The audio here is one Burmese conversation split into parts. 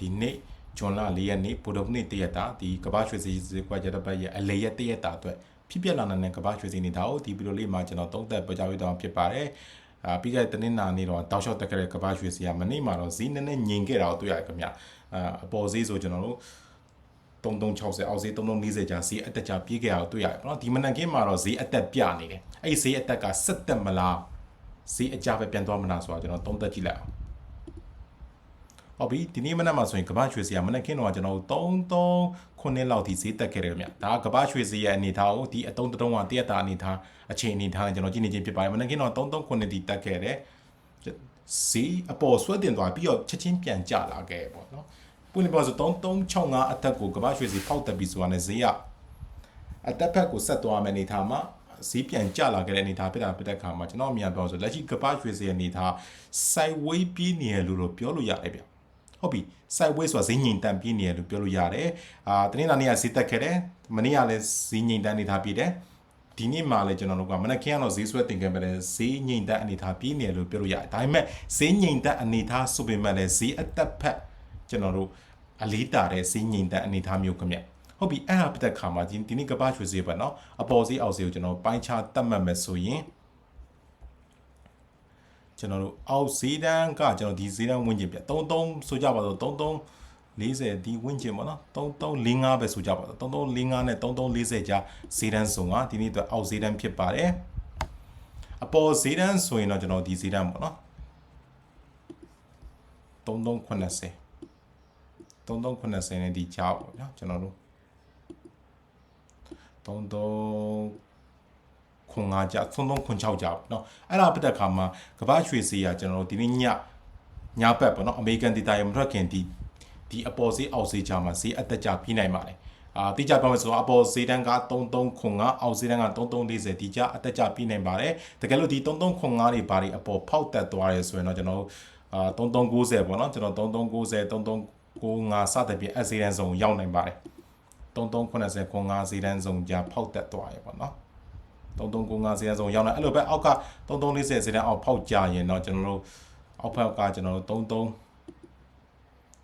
ဒီနေ့ဂျွန်လ၄ရက်နေ့ဗုဒ္ဓနေ့တရက်တာဒီကမ္ဘာရွှေစီစကွာကြတဲ့ဘက်ရဲ့အလေရက်တရက်တာအတွက်ဖြစ်ပြလာတဲ့ကမ္ဘာရွှေစီနေတာကိုဒီဗီဒီယိုလေးမှာကျွန်တော်သုံးသပ်ပြကြပေးတော့ဖြစ်ပါတယ်အာပြီးခဲ့တဲ့တနင်္လာနေ့တော့တောက်လျှောက်တက်ခဲ့တဲ့ကမ္ဘာရွှေစီကမနေ့မှာတော့ဈေးနည်းနည်းငြိမ်ခဲ့တာကိုတွေ့ရတယ်ခင်ဗျအာအပေါ်ဈေးဆိုကျွန်တော်တို့3360အောက်ဈေး3340ကြာဈေးအတက်ကြာပြေးခဲ့တာကိုတွေ့ရတယ်ပေါ့နော်ဒီမနက်ခင်းမှာတော့ဈေးအတက်ပြနေတယ်အဲ့ဒီဈေးအတက်ကဆက်တက်မလားဈေးအကြပဲပြန်သွားမလားဆိုတာကျွန်တော်သုံးသပ်ကြည့်လိုက်အောင် ဟုတ်ပြီဒီနေ့မနက်မှာဆိုရင်ကမ္ဘာရွှေစရာမနက်ခင်းတော့ကျွန်တော်တို့33ခုနှစ်လောက်ထိဈေးတက်ခဲ့တယ်ခင်ဗျဒါကကမ္ဘာရွှေစရာအနေထားကိုဒီအတုံးတုံးကတရက်တာအနေထားအခြေအနေထားနဲ့ကျွန်တော်ကြည့်နေချင်းဖြစ်ပါတယ်မနက်ခင်းတော့33ခုနှစ်ထိတက်ခဲ့တယ်ဈေးအပေါ်ဆွဲတင်သွားပြီးတော့ချက်ချင်းပြန်ကျလာခဲ့ပေါ့နော်ပွင့်လင်းပြောဆို3365အသက်ကိုကမ္ဘာရွှေစီဖောက်တက်ပြီးဆိုတာနဲ့ဈေးကအတက်ဖက်ကိုဆက်သွားမယ်အနေထားမှာဈေးပြန်ကျလာခဲ့တဲ့အနေထားဖြစ်တာဖြစ်တဲ့ခါမှာကျွန်တော်အမြင်ပြောဆိုလက်ရှိကပ္ပရွှေစရအနေထား sideway ပြေးနေရလို့တော့ပြောလို့ရတယ်ဗျ ဟုတ်ပြီ sideway ဆိုတာဈေးငိန်တန်ပြေးနေရလို့ပြောလို့ရတယ်အာတနင်္လာနေ့ကဈေးတက်ခဲ့တယ်မနေ့ကလည်းဈေးငိန်တန်နေထားပြေးတယ်ဒီနေ့မှလည်းကျွန်တော်တို့ကမနက်ခင်းကတော့ဈေးဆွဲတင်ခဲ့ပါတယ်ဈေးငိန်တန်အနေထားပြေးနေရလို့ပြောလို့ရတယ်ဒါပေမဲ့ဈေးငိန်တန်အနေထားဆိုပေမဲ့လည်းဈေးအတက်ဖက်ကျွန်တော်တို့အလေးတာတဲ့ဈေးငိန်တန်အနေထားမျိုးခင်ဗျဟုတ်ပြီအဲ့ဒါပြတဲ့ခါမှာဒီဒီနေ့ကပ္ပရွှေဈေးပဲเนาะအပေါ်ဈေးအောက်ဈေးကိုကျွန်တော်ပိုင်းခြားတတ်မှတ်မယ်ဆိုရင် ကျွန်တော်တို့အောက်ဈေးတန်းကကျွန်တော်ဒီဈေးတန်းဝင်ကျင်ပြ33ဆိုကြပါတော့33 40ဒီဝင်ကျင်ပေါ့နော်3345ပဲဆိုကြပါတော့3345နဲ့3340ကြားဈေးတန်းဆုံးကဒီနေ့အတွက်အောက်ဈေးတန်းဖြစ်ပါတယ်အပေါ်ဈေးတန်းဆိုရင်တော့ကျွန်တော်ဒီဈေးတန်းပေါ့နော်3380 3380နဲ့ဒီကြားပေါ့ဗျာကျွန်တော်တို့33 ခွန်5ကြခွန်3ခွန်6ကြပေါ့နော်အဲ့ဒါပြတဲ့ခါမှာကမ္ဘာရွှေစီကကျွန်တော်တို့ဒီနေ့ညညဘက်ပေါ့နော်အမေရိကန်ဒေတာရမထွက်ခင်ဒီဒီအပေါ်ဈေးအောက်ဈေးချမှာဈေးအသက်ကြပြီးနိုင်ပါတယ်အာတိကျပြောမယ်ဆိုတော့အပေါ်ဈေးတန်းက33ခွန်5အောက်ဈေးတန်းက3340ဒီကြအသက်ကြပြီးနိုင်ပါတယ်တကယ်လို့ဒီ33ခွန်5တွေဘာတွေအပေါ်ဖောက်တက်သွားတယ်ဆိုရင်တော့ကျွန်တော်တို့အာ3390ပေါ့နော်ကျွန်တော်3390 3395စသဖြင့်အဈေးတန်းစုံရောက်နိုင်ပါတယ်3390 95ဈေးတန်းစုံကြဖောက်တက်သွားရပေါ့နော် 3395ဈေးတန်းဆုံးရောက်လာအဲ့လိုပဲအောက်က3340ဈေးတန်းအောက်ဖောက်ကြရင်တော့ကျွန်တော်တို့အောက်ဖက်ကကျွန်တော်တို့33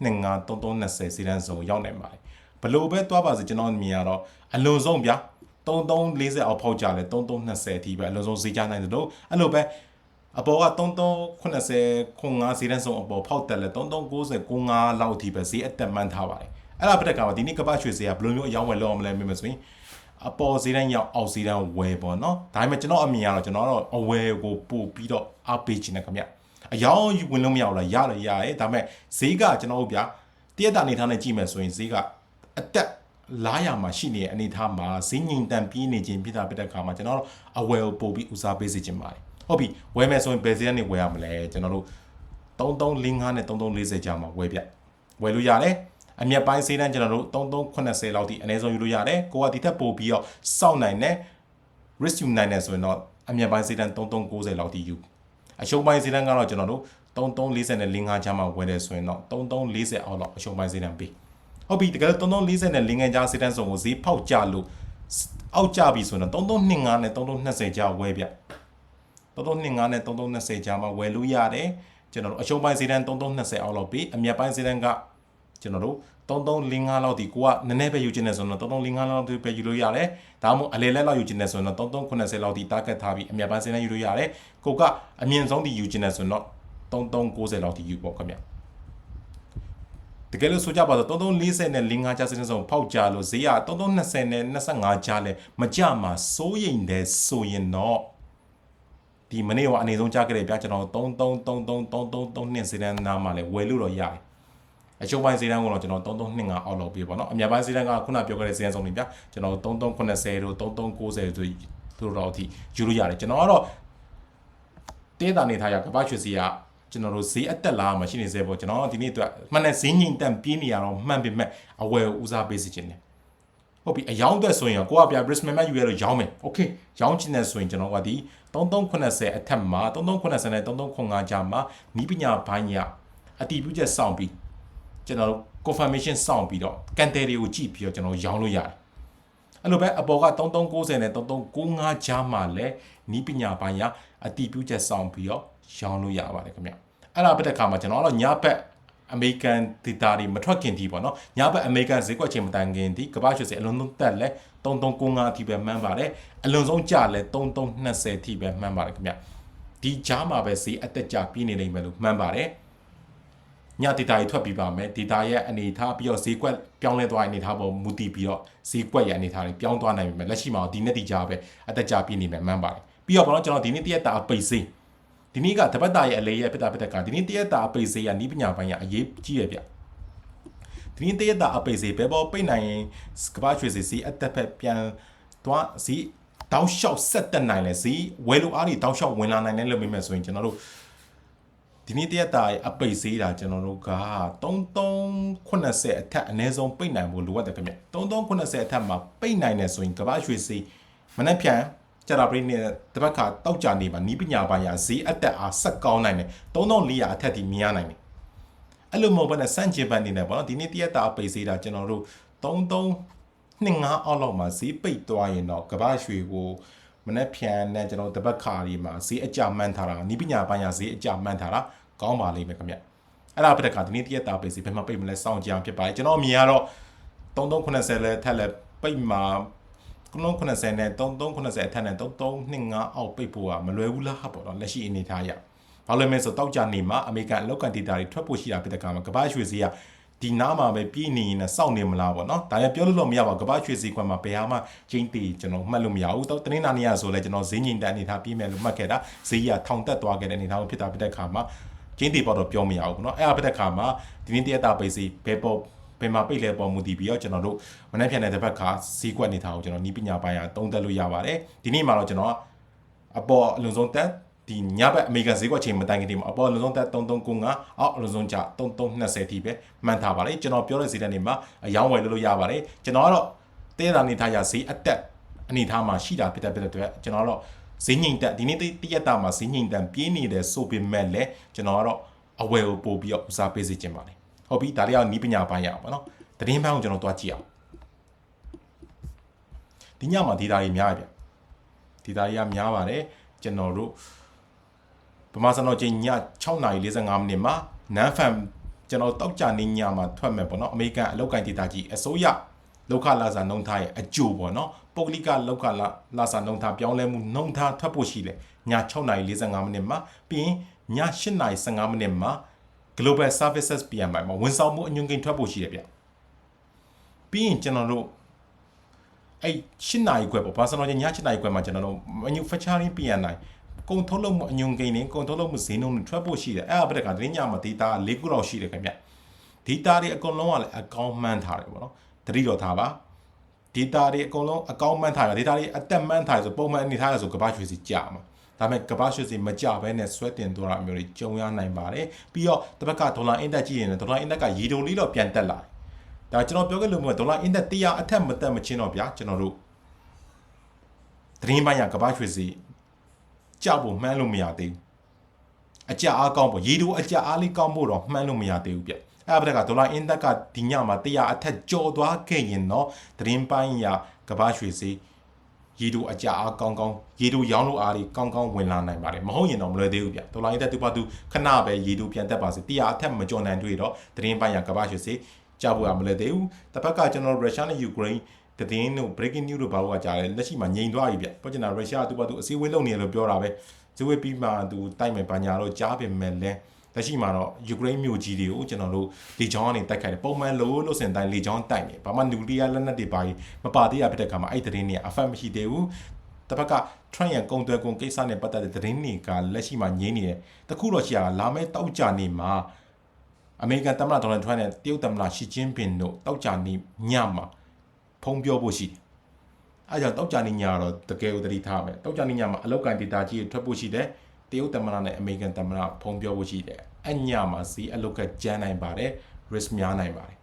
25 3320ဈေးတန်းဆုံးရောက်နိုင်ပါတယ်ဘလို့ပဲသွားပါစေကျွန်တော်မြင်ရတော့အလွန်ဆုံးဗျာ3340အောက်ဖောက်ကြလဲ3320အထိပဲအလွန်ဆုံးဈေးကြနိုင်တယ်လို့အဲ့လိုပဲအပေါ်က3380ခွန်5ဈေးတန်းဆုံးအပေါ်ဖောက်တက်လဲ3390 95လောက်အထိပဲဈေးအတက်မှန်းထားပါတယ်အဲ့ဒါပြတဲ့ကမှာဒီနေ့ကပတ်ရွှေဈေးကဘယ်လိုမျိုးအယောင်းဝယ်လောက်အောင်မလဲမေးမယ်ဆိုရင် အပေါ်ဈေးတန်းရောက်အောက်ဈေးတန်းဝယ်ပေါ့နော်ဒါပေမဲ့ကျွန်တော်အမြင်ကတော့ကျွန်တော်ကတော့အဝယ်ကိုပို့ပြီးတော့အားပေးခြင်းနဲ့ခင်ဗျအယောင်ယူဝင်လို့မရဘူးလားရလည်းရရဲဒါပေမဲ့ဈေးကကျွန်တော်တို့ဗျာတရက်တာအနေထားနဲ့ကြည့်မယ်ဆိုရင်ဈေးကအတက်လာရမှာရှိနေတဲ့အနေထားမှာဈေးငိန်တန်ပြေးနေခြင်းဖြစ်တာဖြစ်တဲ့အခါမှာကျွန်တော်တို့အဝယ်ကိုပို့ပြီးဦးစားပေးစေချင်ပါတယ်ဟုတ်ပြီဝယ်မယ်ဆိုရင်ဘယ်ဈေးကနေဝယ်ရမလဲကျွန်တော်တို့3355နဲ့3340ကြာမှာဝယ်ပြဝယ်လို့ရတယ် အမြက်ပိုင်းဈေးတန်းကျွန်တော်တို့3380လောက်ထိအနည်းဆုံးယူလို့ရတယ်ကိုကဒီထက်ပိုပြီးတော့စောင့်နိုင်တဲ့ risk ယူနိုင်တယ်ဆိုရင်တော့အမြက်ပိုင်းဈေးတန်း3390လောက်ထိယူအရှုံးပိုင်းဈေးတန်းကတော့ကျွန်တော်တို့3340နဲ့55ချမ်းမှာဝယ်တယ်ဆိုရင်တော့3340အောက်လောက်အရှုံးပိုင်းဈေးတန်းပေးဟုတ်ပြီတကယ်လို့3340နဲ့55ချမ်းဈေးတန်းစုံကိုဈေးဖောက်ကြလို့အောက်ကြပြီဆိုရင်တော့3325နဲ့3320ကြားဝယ်ပြ3325နဲ့3320ကြားမှာဝယ်လို့ရတယ်ကျွန်တော်တို့အရှုံးပိုင်းဈေးတန်း3320အောက်လောက်ပေးအမြက်ပိုင်းဈေးတန်းက ကျွန်တော်တို့3345လောက်ဒီကိုကနည်းနည်းပဲယူချင်တယ်ဆိုတော့3345လောက်ဒီပဲယူလို့ရတယ်ဒါမှမဟုတ်အလေလက်လောက်ယူချင်တယ်ဆိုတော့3380လောက်ဒီ target ထားပြီးအမြတ်ပန်းစင်းနဲ့ယူလို့ရတယ်ကိုကအမြင့်ဆုံးဒီယူချင်တယ်ဆိုတော့3390လောက်ဒီယူပေါ့ခင်ဗျတကယ်လို့ဆိုကြပါတော့3340နဲ့55ကျစင်းစုံဖောက်ကြလို့ဈေးက3320နဲ့25ကျလဲမကြမှာစိုးရိမ်တယ်ဆိုရင်တော့ဒီမနေ့ကအနေဆုံးကြားခဲ့တယ်ဗျာကျွန်တော်33333333စင်းနားမှာလဲဝယ်လို့တော့ရတယ် အရှုံးပိုင်းဈေးတန်းကတော့ကျွန်တော်3325အောက်လောက်ပြေးပါเนาะအမြတ်ပိုင်းဈေးတန်းကခုနပြောခဲ့တဲ့ဈေးတန်းစုံတွေဗျကျွန်တော်3380တို့3390တို့တို့တော့အထိယူလို့ရတယ်ကျွန်တော်ကတော့တင်းတာနေထားရကပ္ပရွှေစီကကျွန်တော်တို့ဈေးအတက်လာမှရှိနေစေပေါ့ကျွန်တော်ဒီနေ့အတွက်မှန်တဲ့ဈေးငိမ်တန်ပြင်းနေရတော့မှန်ပေမဲ့အဝယ်ဦးစားပေးစီခြင်းတယ်ဟုတ်ပြီအယောင်းအတွက်ဆိုရင်ကိုကပြ Brisbane မှာယူရတော့ရောင်းမယ်โอเคရောင်းချင်တယ်ဆိုရင်ကျွန်တော်ကဒီ3380အထက်မှာ3380နဲ့3395ကြားမှာနီးပညာဘိုင်းရအတီးပြုချက်စောင့်ပြီး ကျွန်တော်တို့ confirmation စောင့်ပြီးတော့ကန်တယ်တွေကိုကြည့်ပြီးတော့ကျွန်တော်ရောင်းလို့ရတယ်အဲ့လိုပဲအပေါ်က3390နဲ့3395ကြားမှာလဲနီးပညာပိုင်းရအတီးပြုချက်စောင့်ပြီးတော့ရောင်းလို့ရပါတယ်ခင်ဗျအဲ့ဒါပဲတဲ့ခါမှာကျွန်တော်ကတော့ညဘက်အမေရိကန်ဒေတာတွေမထွက်ခင်ဒီပေါ့နော်ညဘက်အမေရိကန်ဈေးကွက်ချိန်မတိုင်ခင်ဒီကမ္ဘာရွှေစင်အလုံးသုံးတက်လဲ3395အထိပဲမှန်းပါတယ်အလွန်ဆုံးကြလဲ3320အထိပဲမှန်းပါတယ်ခင်ဗျဒီကြားမှာပဲဈေးအသက်ကြပြည့်နေနိုင်မယ်လို့မှန်းပါတယ် ညဒေတာကြီးထွက်ပြီးပါမယ်ဒေတာရဲ့အနေထားပြီးတော့ဈေးကွက်ပြောင်းလဲသွားတဲ့အနေထားပေါ်မူတည်ပြီးတော့ဈေးကွက်ရဲ့အနေထားတွေပြောင်းသွားနိုင်ပြီမယ်လက်ရှိမှာဒီနေ့ဒီကြားပဲအသက်ကြပြည့်နေမယ်မှန်းပါတယ်ပြီးတော့ဘာလို့ကျွန်တော်ဒီနေ့တရက်တာပိတ်ဈေးဒီနေ့ကတပတ်တာရဲ့အလေးရဲ့ပြတာပြတက်ကဒီနေ့တရက်တာပိတ်ဈေးကနီးပညာပိုင်းကအရေးကြီးရဗျဒီနေ့တရက်တာအပိတ်ဈေးဘယ်ပေါ်ပိတ်နိုင်ရင်ကမ္ဘာရွှေဈေးစီအသက်ဖက်ပြန်သွားဈေးတောင်းလျှောက်ဆက်တက်နိုင်လဲဈေးဝယ်လို့အားတွေတောင်းလျှောက်ဝင်လာနိုင်တယ်လို့မြင်မယ်ဆိုရင်ကျွန်တော်တို့ ဒီနေ့တရက်တာရဲ့အပိတ်ဈေးတာကျွန်တော်တို့က3380အထက်အနည်းဆုံးပိတ်နိုင်ဖို့လိုအပ်တယ်ခင်ဗျ3380အထက်မှာပိတ်နိုင်တယ်ဆိုရင်ကမ္ဘာရွှေဈေးမနေ့ပြန်ကြတာပရိနဲ့တပတ်ခါတောက်ကြနေပါနီးပညာပိုင်းရာဈေးအတက်အားဆက်ကောင်းနိုင်တယ်3400အထက်ထိမြင်ရနိုင်တယ်အဲ့လိုမဟုတ်ဘဲနဲ့စန့်ကျင်ပန်နေတယ်ပေါ့နော်ဒီနေ့တရက်တာပိတ်ဈေးတာကျွန်တော်တို့3325အောက်လောက်မှာဈေးပိတ်သွားရင်တော့ကမ္ဘာရွှေကို မနေ့ပြန်နဲ့ကျွန်တော်တပတ်ခါဒီမှာဈေးအကြမှန်းထားတာနီးပညာပိုင်းရာဈေးအကြမှန်းထားတာကောင်းပါလိမ့်မယ်ခင်ဗျအဲ့ဒါပြတဲ့ခါဒီနေ့တရက်တာပိတ်ဈေးဘယ်မှာပိတ်မလဲစောင့်ကြအောင်ဖြစ်ပါတယ်ကျွန်တော်အမြင်ကတော့3380လဲထက်လဲပိတ်မှာ90နဲ့3380အထက်နဲ့3325အောက်ပိတ်ဖို့ကမလွယ်ဘူးလားပေါ့နော်လက်ရှိအနေထားရဘာလို့လဲမလဲဆိုတောက်ကြနေမှာအမေရိကန်အလောက်ကန်ဒေတာတွေထွက်ဖို့ရှိတာဖြစ်တဲ့ကမှာကမ္ဘာရွှေဈေးက ဒီနားမှာပဲပြည်နေရင်စောင့်နေမလားပေါ့နော်ဒါလည်းပြောလို့တော့မရပါဘူးကမ္ဘာရွှေဈေးကွက်မှာဘယ်ဟာမှချင်းတီကျွန်တော်မှတ်လို့မရဘူးတော့တနင်္လာနေ့ရဆိုလဲကျွန်တော်ဈေးငိန်တန်အနေထားပြီးမယ်လို့မှတ်ခဲ့တာဈေးကထောင်တက်သွားခဲ့တဲ့အနေထားကိုဖြစ်တာဖြစ်တဲ့ခါမှာချင်းတီပေါ့တော့ပြောမရဘူးပေါ့နော်အဲ့အဖြစ်တဲ့ခါမှာဒီနေ့တရက်တာပိတ်စီဘယ်ပေါ်ဘယ်မှာပိတ်လဲပေါ်မူတည်ပြီးတော့ကျွန်တော်တို့မနေ့ဖြန်တဲ့တစ်ပတ်ခါစီးကွက်နေထားကိုကျွန်တော်နီးပညာပိုင်းကတုံးတက်လို့ရပါတယ်ဒီနေ့မှာတော့ကျွန်တော်အပေါ်အလုံးစုံတက် ဒီညဘက်အမေရိကန်ဈေးကွက်ချိန်မတိုင်ခင်ဒီမှာအပေါ်အလုံးစုံတက်3395အောက်အလုံးစုံကျ3320ထိပဲမှန်ထားပါလေကျွန်တော်ပြောတဲ့ဈေးတက်နေမှာအယောင်းဝယ်လို့လို့ရပါတယ်ကျွန်တော်ကတော့တဲတာနေထားရဈေးအတက်အနေထားမှာရှိတာဖြစ်တဲ့ဖြစ်တဲ့အတွက်ကျွန်တော်ကတော့ဈေးငိမ်တက်ဒီနေ့တရက်တာမှာဈေးငိမ်တက်ပြင်းနေတယ်ဆိုပေမဲ့လည်းကျွန်တော်ကတော့အဝယ်ကိုပို့ပြီးတော့ဦးစားပေးစေချင်ပါတယ်ဟုတ်ပြီဒါလေးကနီးပညာပိုင်းရအောင်ပေါ့နော်တရင်ပိုင်းကိုကျွန်တော်တွားကြည့်အောင်ဒီညမှာဒေတာကြီးများပြီဒေတာကြီးကများပါတယ်ကျွန်တော်တို့ ဗမာစံတော်ချိန်ည6:45မိနစ်မှာနန်ဖန်ကျွန်တော်တောက်ကြနေညမှာထွက်မယ်ပေါ့နော်အမေရိကန်အလောက်ကိုင်းဒေတာကြီးအစိုးရလောက်ခလာစာနှုံထားရဲ့အကျိုးပေါ့နော်ပုဂ္ဂလိကလောက်ခလာလာစာနှုံထားပြောင်းလဲမှုနှုံထားထွက်ဖို့ရှိတယ်ည6:45မိနစ်မှာပြီးရင်ည8:15မိနစ်မှာ global services PMI မှာဝန်ဆောင်မှုအညွှန်းကိန်းထွက်ဖို့ရှိတယ်ဗျပြီးရင်ကျွန်တော်တို့အဲ့၈နာရီခွဲပေါ့ဘာစနော်ည8နာရီခွဲမှာကျွန်တော်တို့ manufacturing PMI ကုန်ထုတ်လုပ်မှုအညွှန်းကိန်းနဲ့ကုန်ထုတ်လုပ်မှုဈေးနှုန်းတွေထွက်ဖို့ရှိတယ်အဲ့အပဒက်ကတင်းညမှာ data ၄ခုလောက်ရှိတယ်ခင်ဗျ data တွေအကုန်လုံးကလည်းအကောင့်မှန်းထားတယ်ပေါ့နော်တတိတော်ထားပါ data တွေအကုန်လုံးအကောင့်မှန်းထားတယ် data တွေအတက်မှန်းထားတယ်ဆိုပုံမှန်အနေထားရဆိုကမ္ဘာရွှေစီကြာမှာဒါပေမဲ့ကမ္ဘာရွှေစီမကြဘဲနဲ့ဆွဲတင်သွားတာမျိုးတွေကြုံရနိုင်ပါတယ်ပြီးတော့တစ်ဘက်ကဒေါ်လာအင်တက်ကြည့်ရင်ဒေါ်လာအင်တက်ကရေတုံလေးတော့ပြန်တက်လာတယ်ဒါကျွန်တော်ပြောခဲ့လို့မျိုးဒေါ်လာအင်တက်100အထက်မတက်မချင်းတော့ဗျာကျွန်တော်တို့သတင်းပိုင်းရကမ္ဘာရွှေစီ ကြောက်ဖို့မှန်းလို့မရသေးဘူးအကြအားကောင်းဖို့ရေတိုအကြအားလေးကောင်းဖို့တော့မှန်းလို့မရသေးဘူးဗျအဲ့ဒါကဒေါ်လာအင်တက်ကဒီညမှာ100အထက်ကျော်သွားခဲ့ရင်တော့သတင်းပိုင်းရကမ္ဘာရွှေစီရေတိုအကြအားကောင်းကောင်းရေတိုရောင်းလို့အားလေးကောင်းကောင်းဝင်လာနိုင်ပါတယ်မဟုတ်ရင်တော့မလွယ်သေးဘူးဗျဒေါ်လာအင်တက်သူ့ဘာသူခဏပဲရေတိုပြန်တက်ပါစေ100အထက်မကျော်နိုင်တွေ့တော့သတင်းပိုင်းရကမ္ဘာရွှေစီကြောက်ဖို့ကမလွယ်သေးဘူးတစ်ဖက်ကကျွန်တော်ရုရှားနဲ့ယူကရိန်း တည်င်းတို့ breaking news တို့ဘာလို့ကကြားလဲလက်ရှိမှာငြိမ်သွားပြီဗျပြောချင်တာရုရှားကသူ့ဘာသူအစည်းအဝေးလုပ်နေတယ်လို့ပြောတာပဲဇဝေးပြီးမှသူတိုက်မယ်ဘာညာတော့ကြားပြင်မဲ့လဲလက်ရှိမှာတော့ယူကရိန်းမြို့ကြီးတွေကိုကျွန်တော်တို့လေကြောင်းကနေတိုက်ခိုက်တယ်ပုံမှန်လို့လို့စင်တိုင်းလေကြောင်းတိုက်နေဘာမှနျူကလ িয়ার လက်နက်တွေပါမပါသေးရဖြစ်တဲ့ခါမှာအဲ့သတင်းတွေအဖက်မရှိသေးဘူးတစ်ဖက်က Trump ရဲ့ကုံသွဲကုံကိစ္စနဲ့ပတ်သက်တဲ့သတင်းတွေကလက်ရှိမှာငြင်းနေတယ်တခုတော့ရှိရလာမယ့်တောက်ကြနေမှာအမေရိကန်သမ္မတဒေါ်နယ်ထရန့်နဲ့တရုတ်သမ္မတရှီကျင်းပင်တို့တောက်ကြနေညမှာ ဖုံးပြောဖို့ရှိတယ်အဲကြောင့်တောက်ကြနေညတော့တကယ်ကိုသတိထားမယ်တောက်ကြနေညမှာအလောက်ကန်ဒေတာကြီးထွက်ဖို့ရှိတယ်တရုတ်သမ္မတနဲ့အမေရိကန်သမ္မတဖုံးပြောဖို့ရှိတယ်အညမှာစီအလောက်ကကျန်းနိုင်ပါတယ် risk များနိုင်ပါတယ်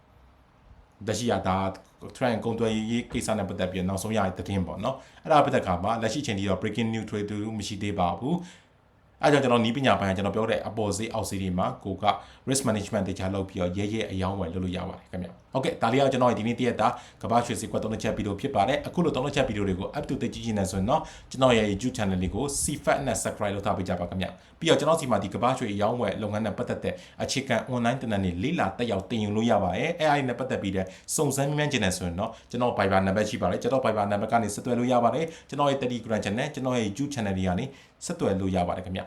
တရှိရတာ trend ကုန်သွယ်ရေးကိစ္စနဲ့ပတ်သက်ပြီးနောက်ဆုံးရတဲ့သတင်းပေါ့နော်အဲ့ဒါပတ်သက်ခါမှာလက်ရှိချိန်ထိတော့ breaking news trade မရှိသေးပါဘူး အဲဒါကြောင့်ကျွန်တော်နီးပညာပိုင်းကျွန်တော်ပြောတဲ့အပေါ်ဈေးအောက်ဈေးတွေမှာကိုက risk management တေချာလုပ်ပြီးတော့ရဲရဲအယောင်းဝယ်လုပ်လို့ရပါတယ်ခင်ဗျဟုတ်ကဲ့ဒါလေးကကျွန်တော်ဒီနေ့တရက်တာကမ္ဘာရွှေစည်းကွက်သုံးချက်ဗီဒီယိုဖြစ်ပါတယ်အခုလိုသုံးချက်ဗီဒီယိုတွေကို up to date ကြည့်ချင်နေဆိုရင်တော့ကျွန်တော်ရဲ့ YouTube channel လေးကို CFAT နဲ့ subscribe လုပ်ထားပေးကြပါခင်ဗျပြီးတော့ကျွန်တော်စီမှာဒီကမ္ဘာရွှေအယောင်းဝယ်လုပ်ငန်းနဲ့ပတ်သက်တဲ့အခြေခံ online တနက်နေ့လေးလာတက်ရောက်တင်ယူလို့ရပါတယ်အဲအားနဲ့ပတ်သက်ပြီးတဲ့စုံစမ်းမြန်းချင်တယ်ဆိုရင်တော့ကျွန်တော် Viber နံပါတ်ရှိပါတယ်ကျွန်တော် Viber နံပါတ်ကနေဆက်သွယ်လို့ရပါတယ်ကျွန်တော်ရဲ့ Telegram channel ကျွန်တော်ရဲ့ YouTube channel တွေကနေဆက်သွယ်လို့ရပါတယ်ခင်ဗျ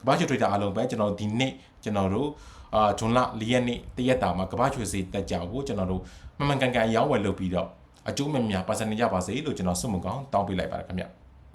ကမ္ဘာရွှေ trader အားလုံးပဲကျွန်တော်ဒီနေ့ကျွန်တော်တို့အာဂျွန်လ၄ရက်နေ့တရက်တာမှာကမ္ဘာရွှေစေးတက်ကြကိုကျွန်တော်တို့မှန်မှန်ကန်ကန်အယောင်းဝယ်လုပ်ပြီးတော့အကျိုးမများပါစနေကြပါစေလို့ကျွန်တော်ဆုမကောင်းတောင်းပေးလိုက်ပါတယ်ခင်ဗျ